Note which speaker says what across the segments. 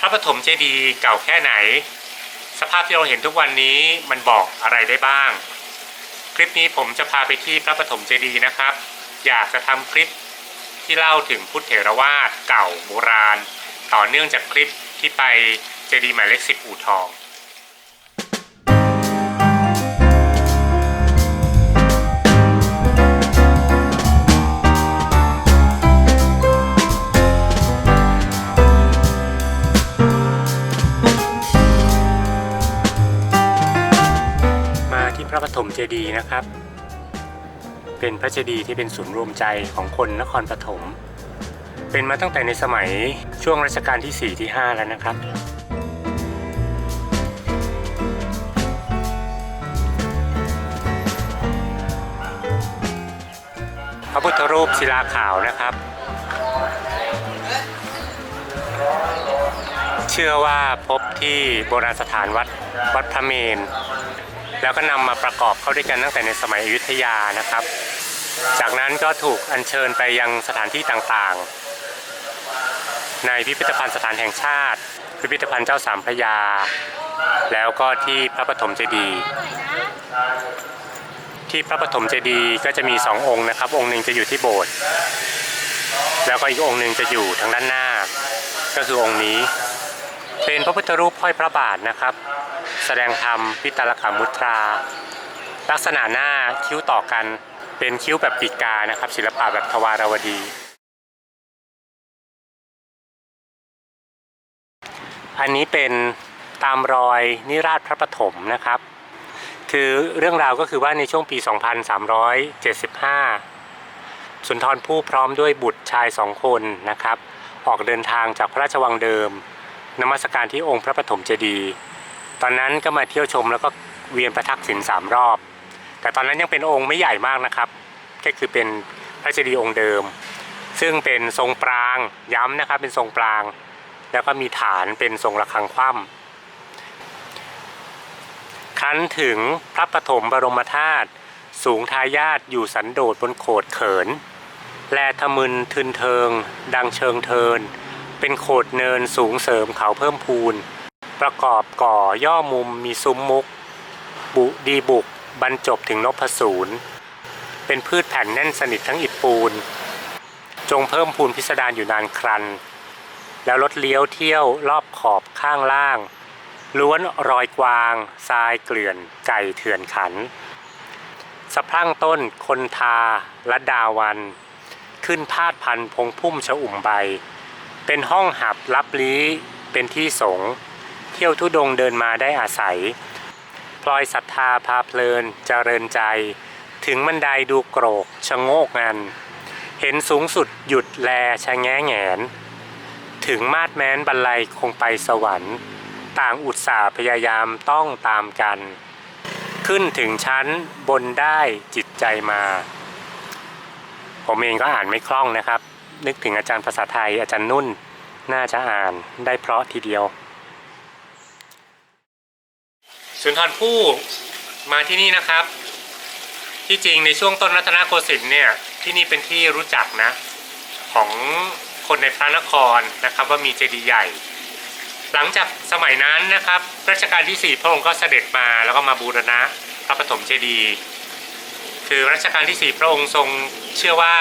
Speaker 1: พระปฐมเจดีย์เก่าแค่ไหน สภาพที่เราเห็นทุกวันนี้มันบอกอะไรได้บ้าง คลิปนี้ผมจะพาไปที่พระปฐมเจดีย์นะครับ อยากจะทำคลิปที่เล่าถึงพุทธเถรวาทเก่าโบราณ ต่อเนื่องจากคลิปที่ไปเจดีย์หมายเลขสิบอู่ทอง พระปฐมเจดีย์นะครับ เป็นพระเจดีย์ที่เป็นศูนย์รวมใจของคนนครปฐม เป็นมาตั้งแต่ในสมัยช่วงรัชกาลที่ 4 ที่ 5 แล้วนะครับพระพุทธรูปศิลาขาวนะครับ เชื่อว่าพบที่โบราณสถานวัดวัดพระเมน แล้วก็นำมาประกอบเข้าด้วยกันตั้งแต่ในสมัยอยุธยานะครับ จากนั้นก็ถูกอัญเชิญไปยังสถานที่ต่างๆ ในพิพิธภัณฑ์สถานแห่งชาติ พิพิธภัณฑ์เจ้าสามพระยา แล้วก็ที่พระปฐมเจดีย์ที่พระปฐมเจดีย์ก็จะมีสององค์นะครับ องค์หนึ่งจะอยู่ที่โบสถ์แล้วก็อีกองค์หนึ่งจะอยู่ทางด้านหน้า ก็คือองค์นี้ เป็นพระพุทธรูปห้อยพระบาทนะครับ แสดงธรรมพิตรขามุตรา ลักษณะหน้าคิ้วต่อกันเป็นคิ้วแบบปีกกานะครับ ศิลปะแบบทวารวดี อันนี้เป็นตามรอยนิราชพระปฐมนะครับ คือเรื่องราวก็คือว่าในช่วงปี 2375 สุนทรภู่พร้อมด้วยบุตรชายสองคนนะครับ ออกเดินทางจากพระราชวังเดิมนมัสการที่องค์พระปฐมเจดีย์ ตอนนั้นก็มาเที่ยวชมแล้วก็เวียนประทักษิณสามรอบ แต่ตอนนั้นยังเป็นองค์ไม่ใหญ่มากนะครับ ก็คือเป็นพระเจดีย์องค์เดิม ซึ่งเป็นทรงปรางย้ำนะครับเป็นทรงปราง แล้วก็มีฐานเป็นทรงระฆังคว่ำครั้นถึงพระปฐมบรมธาตุสูงทายาทอยู่สันโดษบนโขดเขิน แลทมึนทึนเทิง ดังเชิงเทิน เป็นโขดเนินสูงเสริมเขาเพิ่มพูน ประกอบก่อย่อมุมมีซุ้มมุก บุดีบุก บรรจบถึงนพสูรเป็นพืชแผ่นแน่นสนิททั้งอิฐปูน จงเพิ่มพูนพิสดารอยู่นานครัน แล้วรถเลี้ยวเที่ยวรอบขอบข้างล่าง ล้วนรอยกวางทรายเกลื่อน ไก่เถื่อนขัน สะพรั่งต้นคนทาละดาวัน ขึ้นพาดพันพงพุ่มชะอุ่มใบ เป็นห้องหับลับลี้เป็นที่สงฆ์ ที่ยวทุดงเดินมาได้อาศัย พลอยศรัทธาพาเพลินเจริญใจ ถึงบันไดดูโกรกชะโงกงัน เห็นสูงสุดหยุดแลชะแงแงน ถึงมาดแม้นบรรลัยคงไปสวรรค์ ต่างอุตสาห์พยายามต้องตามกัน ขึ้นถึงชั้นบนได้จิตใจมา ผมเองก็อ่านไม่คล่องนะครับ นึกถึงอาจารย์ภาษาไทยอาจารย์นุ่นน่าจะอ่านได้เพราะทีเดียว สุนทรภู่มาที่นี่นะครับ ที่จริงในช่วงต้นรัตนโกสินทร์เนี่ยที่นี่เป็นที่รู้จักนะของคนในพระนครนะครับว่ามีเจดีย์ใหญ่ หลังจากสมัยนั้นนะครับรัชกาลที่ 4 พระองค์ก็เสด็จมาแล้วก็มาบูรณะพระปฐมเจดีย์คือรัชกาลที่ 4 พระองค์ทรงเชื่อว่า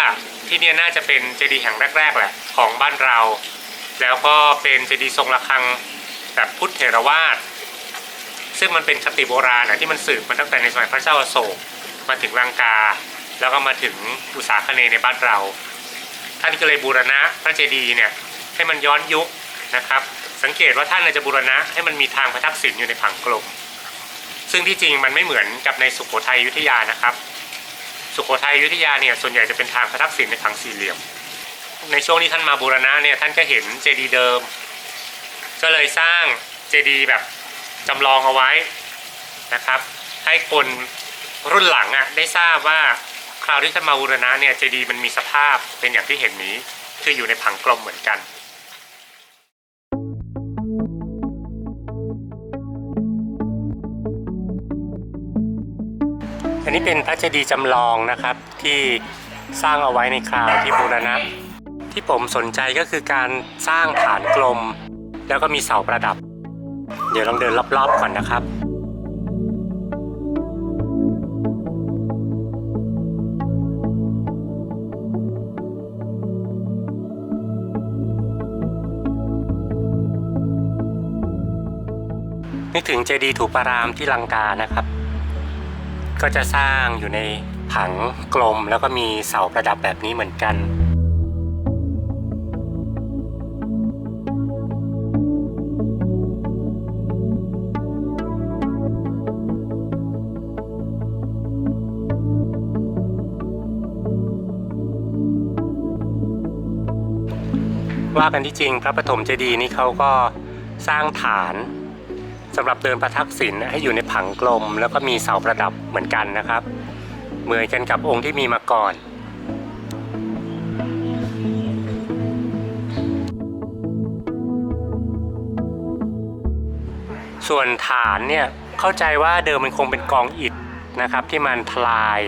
Speaker 1: ที่นี่น่าจะเป็นเจดีย์แห่งแรกๆแหละของบ้านเรา แล้วก็เป็นเจดีย์ทรงระฆังแบบพุทธเถรวาท ซึ่งมันเป็นคติโบราณอะที่มันสืบมาตั้งแต่ในสมัยพระเจ้าอโศกมาถึงลังกา แล้วก็มาถึงอุษาคเนในบ้านเรา ท่านก็เลยบูรณะพระเจดีย์เนี่ยให้มันย้อนยุคนะครับ สังเกตว่าท่านจะบูรณะให้มันมีทางพระทักษิณอยู่ในผังกลมซึ่งที่จริงมันไม่เหมือนกับในสุโขทัยยุธยานะครับ สุโขทัยยุธยาเนี่ยส่วนใหญ่จะเป็นทางพระทักษิณในผังสี่เหลี่ยม ในช่วงที่ท่านมาบูรณะเนี่ยท่านก็เห็นเจดีย์เดิม ก็เลยสร้างเจดีย์แบบ จำลองเอาไว้นะครับ ให้คนรุ่นหลังอะได้ทราบว่าคราวที่ท่านมาบูรณะเนี่ยเจดีย์มันมีสภาพเป็นอย่างที่เห็นนี้ คืออยู่ในผังกลมเหมือนกันอันนี้เป็นพระเจดีย์จำลองนะครับที่สร้างเอาไว้ในคราวที่บูรณะที่ผมสนใจก็คือการสร้างฐานกลม แล้วก็มีเสาประดับ เดี๋ยวลองเดินรอบๆก่อนนะครับนึกถึงเจดีย์ถูปารามที่ลังกานะครับ ก็จะสร้างอยู่ในผังกลมแล้วก็มีเสาประดับแบบนี้เหมือนกัน ว่ากันที่จริง พระปฐมเจดีย์นี่เขาก็สร้างฐานสำหรับเดินประทักษิณให้อยู่ในผังกลม แล้วก็มีเสาประดับเหมือนกันนะครับ เหมือนกันกับองค์ที่มีมาก่อนส่วนฐานเนี่ยเข้าใจว่าเดิมมันคงเป็นกองอิฐนะครับที่มันทลาย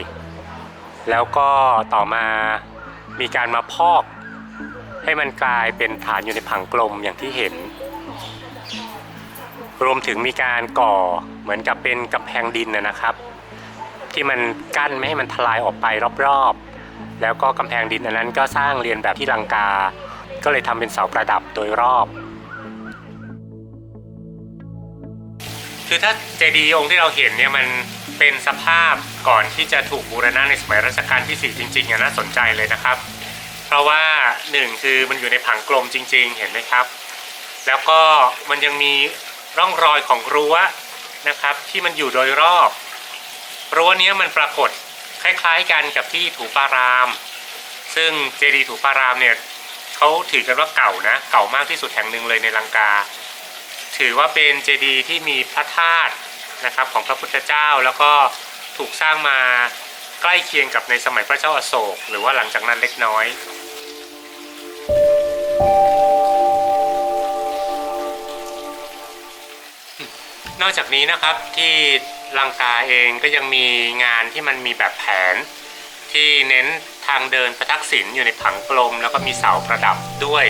Speaker 1: แล้วก็ต่อมามีการมาพอก ให้มันกลายเป็นฐานอยู่ในผังกลมอย่างที่เห็น รวมถึงมีการก่อเหมือนกับเป็นกำแพงดินนะครับ ที่มันกั้นไม่ให้มันทลายออกไปรอบๆ แล้วก็กำแพงดินอันนั้นก็สร้างเรียนแบบที่ลังกา ก็เลยทำเป็นเสาประดับโดยรอบ คือถ้าเจดีย์องค์ที่เราเห็นเนี่ยมันเป็นสภาพก่อนที่จะถูกบูรณะในสมัยรัชกาลที่ 4 จริงๆอะสนใจเลยนะครับ เพราะว่าหนึ่งคือมันอยู่ในผังกลมจริง ๆ เห็นไหมครับ แล้วก็มันยังมีร่องรอยของรั้วนะครับ ที่มันอยู่โดยรอบรั้วนี้มันปรากฏคล้าย ๆ กันกับที่ถูปาราม ซึ่งเจดีย์ถูปารามเนี่ยเขาถือกันว่าเก่านะ เก่ามากที่สุดแห่งหนึ่งเลยในลังกา ถือว่าเป็นเจดีย์ที่มีพระธาตุนะครับของพระพุทธเจ้าแล้วก็ถูกสร้างมาใกล้เคียงกับในสมัยพระเจ้าอโศก หรือว่าหลังจากนั้นเล็กน้อย นอกจากนี้นะครับที่ลังกาเองก็ยังมีงานที่มันมีแบบแผน ที่เน้นทางเดินประทักษิณอยู่ในผังกลม แล้วก็มีเสาประดับด้วย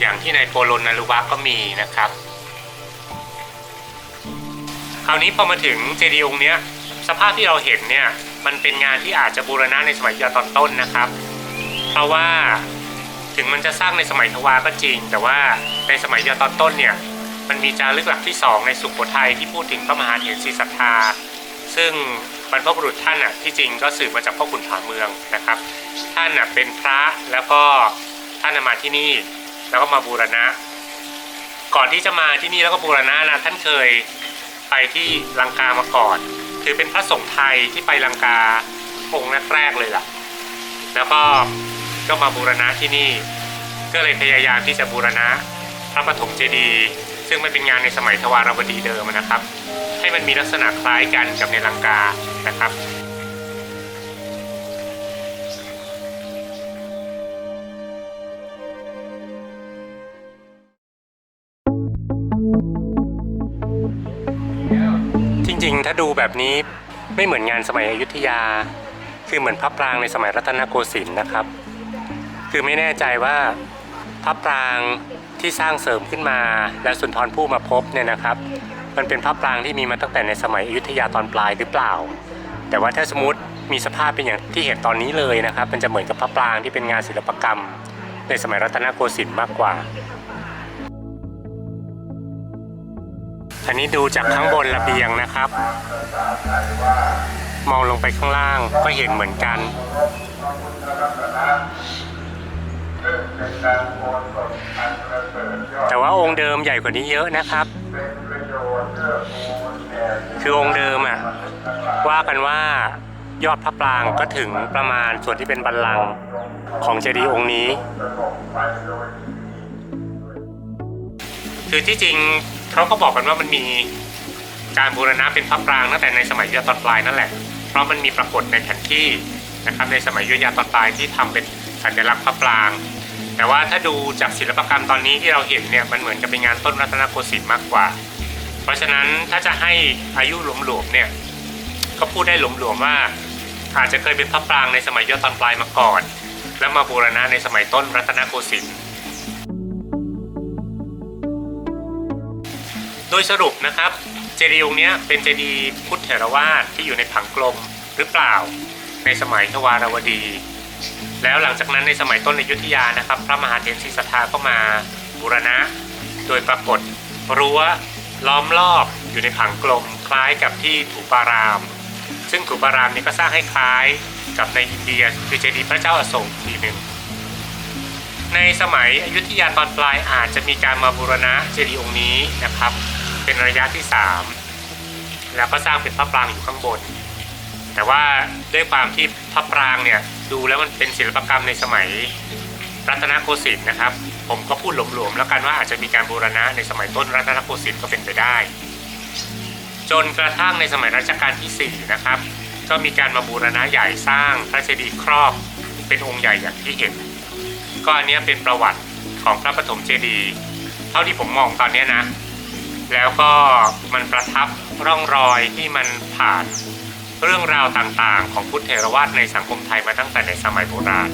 Speaker 1: อย่างที่ในโปโลนารุวะก็มีนะครับคราวนี้พอมาถึงเจดีย์องค์เนี้ยสภาพที่เราเห็นเนี่ยมันเป็นงานที่อาจจะบูรณะในสมัยยาตอนต้นนะครับ เพราะว่า ถึงมันจะสร้างในสมัยทวารก็จริง แต่ว่าในสมัยยาตอนต้นเนี่ยมันมีจารึกหลักที่ 2 ในสุโขทัยที่พูดถึงพระมหาเถรศรีสัทธา ซึ่งบรรพบุรุษท่านอะที่จริงก็สืบมาจากพ่อขุนผาเมืองนะครับ ท่านอะเป็นพระแล้วก็ท่านมาที่นี่แล้วก็มาบูรณะ ก่อนที่จะมาที่นี่แล้วก็บูรณะนะท่านเคยไปที่ลังกามาก่อนถือเป็นพระสงฆ์ไทยที่ไปลังกาองค์แรกๆเลยล่ะ แล้วก็ ก็มาบูรณะที่นี่ ก็เลยพยายามที่จะบูรณะพระปฐมเจดีย์ซึ่งมันเป็นงานในสมัยทวารวดีเดิมนะครับ ให้มันมีลักษณะคล้ายกันกับในลังกานะครับจริงๆ ถ้าดูแบบนี้ไม่เหมือนงานสมัยอยุธยา คือเหมือนพระปรางในสมัยรัตนโกสินทร์นะครับ คือไม่แน่ใจว่าพระปรางที่สร้างเสริมขึ้นมา และสุนทรภู่มาพบเนี่ยนะครับ มันเป็นพระปรางที่มีมาตั้งแต่ในสมัยอยุธยาตอนปลายหรือเปล่า แต่ว่าถ้าสมมติมีสภาพเป็นอย่างที่เห็นตอนนี้เลยนะครับ มันจะเหมือนกับพระปรางที่เป็นงานศิลปกรรม ในสมัยรัตนโกสินทร์มากกว่า อันนี้ดูจากข้างบนระเบียงนะครับ มองลงไปข้างล่างก็เห็นเหมือนกัน แต่ว่าองค์เดิมใหญ่กว่านี้เยอะนะครับ คือองค์เดิมอะว่ากันว่ายอดพระปรางก็ถึงประมาณส่วนที่เป็นบัลลังของเจดีย์องค์นี้ คือที่จริงเขาก็บอกกันว่ามันมีการบูรณะเป็นพระปรางตั้งแต่ในสมัยยุธยาตอนปลายนั่นแหละ เพราะมันมีปรากฏในแผนที่นะครับในสมัยยุธยาตอนปลายที่ทำเป็นสัญลักษณ์พระปราง แต่ว่าถ้าดูจากศิลปกรรมตอนนี้ที่เราเห็นเนี่ยมันเหมือนกับเป็นงานต้นรัตนโกสินทร์มากกว่า เพราะฉะนั้นถ้าจะให้อายุหลวมๆเนี่ยก็พูดได้หลวมๆว่า อาจจะเคยเป็นพระปรางในสมัยยุธยาตอนปลายมาก่อน แล้วมาบูรณะในสมัยต้นรัตนโกสินทร์โดยสรุปนะครับเจดีย์องค์นี้เป็นเจดีย์พุทธเถรวาทที่อยู่ในผังกลมหรือเปล่า ในสมัยทวารวดี แล้วหลังจากนั้นในสมัยต้นอยุธยานะครับ พระมหาเถรศรีสัทธาก็มาบูรณะ โดยปรากฏรั้วล้อมรอบอยู่ในผังกลมคล้ายกับที่ถูปาราม ซึ่งถูปารามนี้ก็สร้างให้คล้ายกับในอินเดียคือเจดีย์พระเจ้าอโศกอีกทีหนึ่งในสมัยอยุธยาตอนปลายอาจจะมีการมาบูรณะเจดีย์องค์นี้นะครับ เป็นระยะที่ 3 แล้วก็สร้างเป็นพระปรางอยู่ข้างบน แต่ว่าด้วยความที่พระปรางเนี่ย ดูแล้วมันเป็นศิลปกรรมในสมัยรัตนโกสินทร์นะครับ ผมก็พูดหลวมๆแล้วกันว่าอาจจะมีการบูรณะในสมัยต้นรัตนโกสินทร์ก็เป็นไปได้ จนกระทั่งในสมัยรัชกาลที่4นะครับก็มีการมาบูรณะใหญ่สร้างพระเจดีย์ครอบเป็นองค์ใหญ่อย่างที่เห็นก็อันเนี้ยเป็นประวัติของพระปฐมเจดีย์เท่าที่ผมมองตอนเนี้ยนะ แล้วก็มันประทับร่องรอยที่มันผ่าน เรื่องราวต่างๆ ของพุทธเถรวาทในสังคมไทยมาตั้งแต่ในสมัยโบราณ